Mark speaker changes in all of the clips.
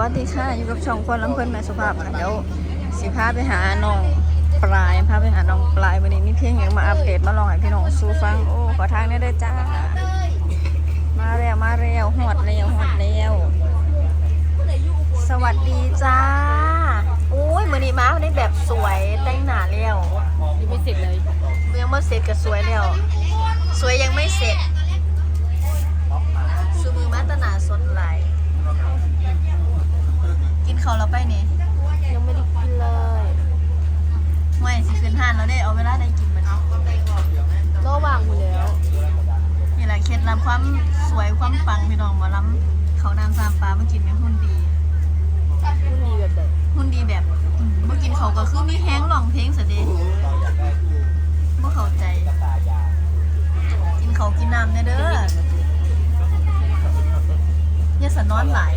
Speaker 1: วัสดีค่ะ อยู่กับช่องคนลำเพิ่นแม่สุภาพค่ะเดี๋ยวสิพาไปหาน้องปลายพาไปหาน้องปลายวันนี้มีเพลงอย่างมาอัปเดตมาลองให้พี่น้องสู้ฟังโอ้ขอทางได้เลยจ้า มาแล้วมาแล้วหอดแล้วหอดแล้วสวัสดีจ้าโอ้ยมือนี้มาวันนี้แบบสวยแต่งหน้าแล้ว
Speaker 2: ยังไม่เสร็จเลย
Speaker 1: ยังไม่เสร็จก็สวยแล้วสวยยังไม่เสร็จสูมือมาตนาสดไหลายกินข้าวแล้วไปนี่
Speaker 2: ยังไม่ได้กินเลย
Speaker 1: ไม่สิคืนห้านแล้วได้เอาเวลาได้กินมัน
Speaker 2: ระหว่างหมดแล้ว
Speaker 1: นี่แหละเคล็ดลับความสวยความปังพี่น้องหมาล้ำเขาน้ำซามฟ้ามากินเป็นหุ่นดี
Speaker 2: ไม่มีแบบไหน
Speaker 1: หุ่นดีแบบอืมเมื่อกินเขาวก็คือมีแห้งร้องเพลงสะเดเมื่เข้าใจ กินเขาวกินน้ำเนี่ยเด้ออย่าสะนอนหลาย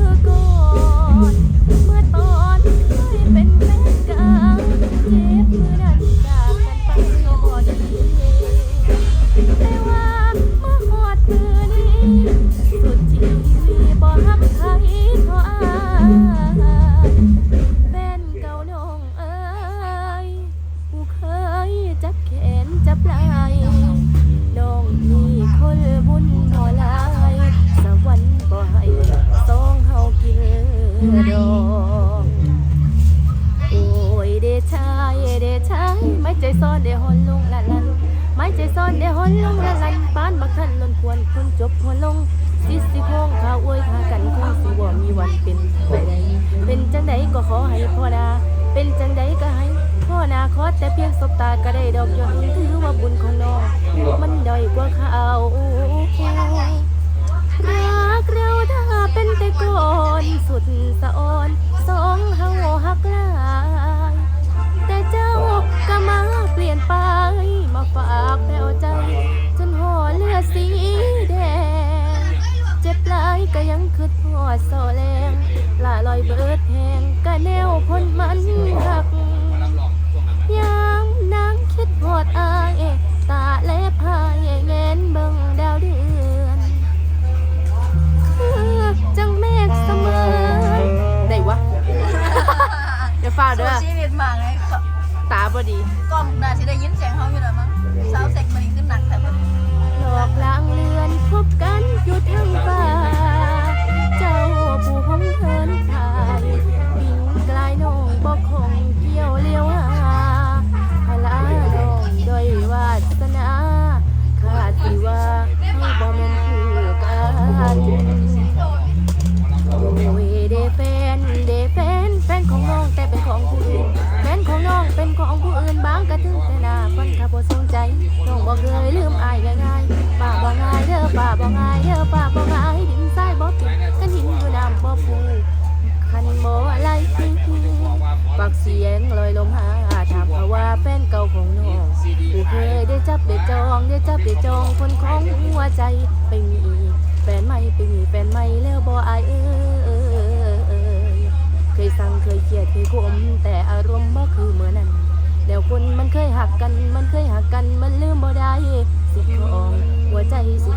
Speaker 1: 个够 ใจซ่อนได้หอนลงละ
Speaker 2: ลั
Speaker 1: นปาน
Speaker 2: บักทันนนควรคุณจบหัวลงสิสิโค้งข้าอวยข้ากันคงสิว่ามีวันเป็นไปได้เป็นจังใดก็ขอให้พ่อนาเป็นจังใดก็ให้พ่อนาคอแต่เพียงสบตาก็ได้ดอกยอนถือว่าบุญของน้องมันด้อยกว่าข้าวรักเราถ้าเป็นแต่ก่อนสุดสะออนสองหัาหักลายแต่เจ้าก็มาเปลี่ยนไป มาฝากแปลวใจ จนห่อเลือดสีแดง เจ็บหลายก็ยังคืดหัวโซแรงลาลอยเบิดแหงก็แนวคนมันหักยามน้ำคิดหอดอายตาเล็บหายแงนเบิ่งดาวเดือนจังเมฆเสมอได้วะ เดี๋ยวฟ้าเด้อ
Speaker 1: ชีวิตมาไง
Speaker 2: ตาบอดี
Speaker 1: กล้องน่าจะได้ยินเสียงเขาอยู่แล้วมั้งสาวเซ็กมันขึ้นหนักแต่พอดี
Speaker 2: หลอกลางเลือนพบกันอยู่ทางป่า เจ้าผู้หงเหินทา องเดี๋ยวจะไปจองคนของหัวใจไปมีแฟนใหม่ไปมีแฟนใหม่แล้วบออายเออเคยสั่งเคยเกลียดเคยขมแต่อารมณ์บ่คือเหมือนนั้นแล้วคนมันเคยหักกันมันเคยหักกันมันลืมบ่ได้สิของหัวใจสิ